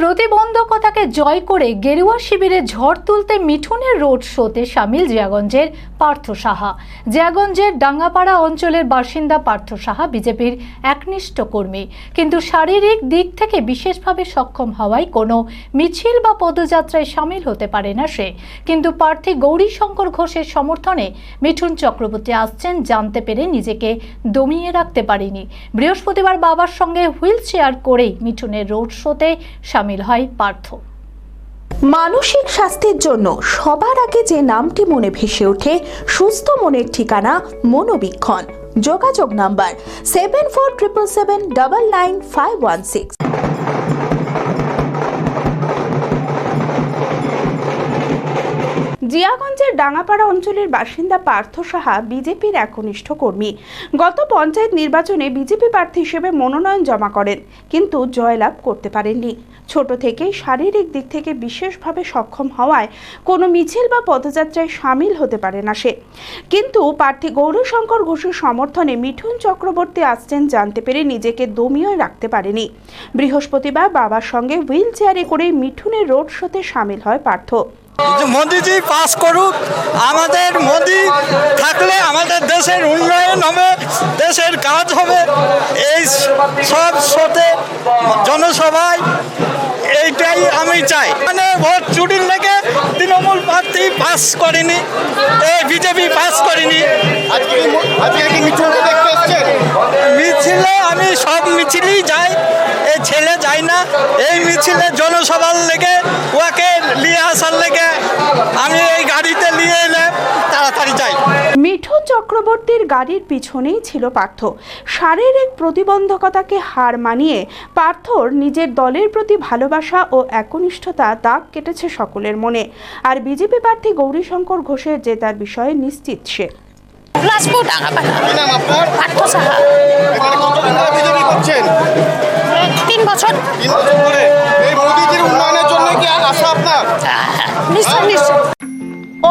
প্রতিবন্ধকতাকে জয় করে গেরুয়া শিবিরে ঝড় তুলতে মিঠুনের রোড শোতে সামিল জিয়াগঞ্জের পার্থ সাহা। জিয়াগঞ্জের ডাঙ্গাপাড়া অঞ্চলের বাসিন্দা পার্থ সাহা বিজেপির একনিষ্ঠ কর্মী। কিন্তু শারীরিক দিক থেকে বিশেষভাবে সক্ষম হওয়ায় কোনো মিছিল বা পদযাত্রায় সামিল হতে পারে না সে। কিন্তু প্রার্থী গৌরীশঙ্কর ঘোষের সমর্থনে মিঠুন চক্রবর্তী আসছেন জানতে পেরে নিজেকে দমিয়ে রাখতে পারেনি। বৃহস্পতিবার বাবার সঙ্গে হুইল চেয়ার করেই মিঠুনের রোড শোতে সামিল হয় পার্থ। মানসিক স্বাস্থ্যের জন্য সবার আগে যে নামটি মনে ভেসে ওঠে সুস্থ মনের ঠিকানা মনোবীক্ষণ। যোগাযোগ number seven four triple seven double nine five one six জিয়াগঞ্জের Dangapara অঞ্চলের বাসিন্দা পার্থ সাহা বিজেপির একনিষ্ঠ কর্মী। গত পঞ্চায়েত নির্বাচনে বিজেপি প্রার্থী হিসেবে মনোনয়ন জমা করেন কিন্তু জয়লাভ করতে পারেননি। ছোট থেকেই শারীরিক দিক থেকে বিশেষভাবে সক্ষম হওয়ায় কোনো মিছিল বা পদযাত্রায় সামিল হতে পারে না সে। কিন্তু প্রার্থী গৌরশঙ্কর ঘোষের সমর্থনে মিঠুন চক্রবর্তী আসছেন জানতে পেরে নিজেকে দমিয়ে রাখতে পারেনি। বৃহস্পতিবার বাবার সঙ্গে হুইল চেয়ারে করে মিঠুনের রোড শোতে সামিল হয় পার্থ। মোদিজি পাস করুক, আমাদের মোদি থাকলে আমাদের দেশের উন্নয়ন হবে, দেশের কাজ হবে। এই সব শোতে জনসভায় আমি চাই। মানে ভোট চুরির লেগে তৃণমূল প্রার্থী পাস করেনি এই বিজেপি পাস করেনি। মিছিলে আমি সব মিছিলেই যাই এই ছেলে যাই না। এই মিছিলে জনসভার লেগে ওকে নিয়ে আসার লেগে আমি এই গাড়িতে মিঠুন চক্রবর্তীর গাড়ির পিছনেই ছিল পার্থ। শারীরিক প্রতিবন্ধকতাকে হার মানিয়ে পার্থর নিজের দলের প্রতি ভালোবাসা ও একনিষ্ঠতা দাগ কেটেছে সকলের মনে। আর বিজেপি প্রার্থী গৌরীশঙ্কর ঘোষের জেতার বিষয়ে নিশ্চিত সে। লাজপুর ডাঙ্গাপাড়া কি নাম আপনার? পার্থ সাহা। এখানে কতদিন ধরে বিজেপি করছেন? তিন বছর। তিন বছর ধরে। এই মোদিজির উন্নয়নের জন্য কি আর আশা আপনার? নিশ্চয় নিশ্চয়।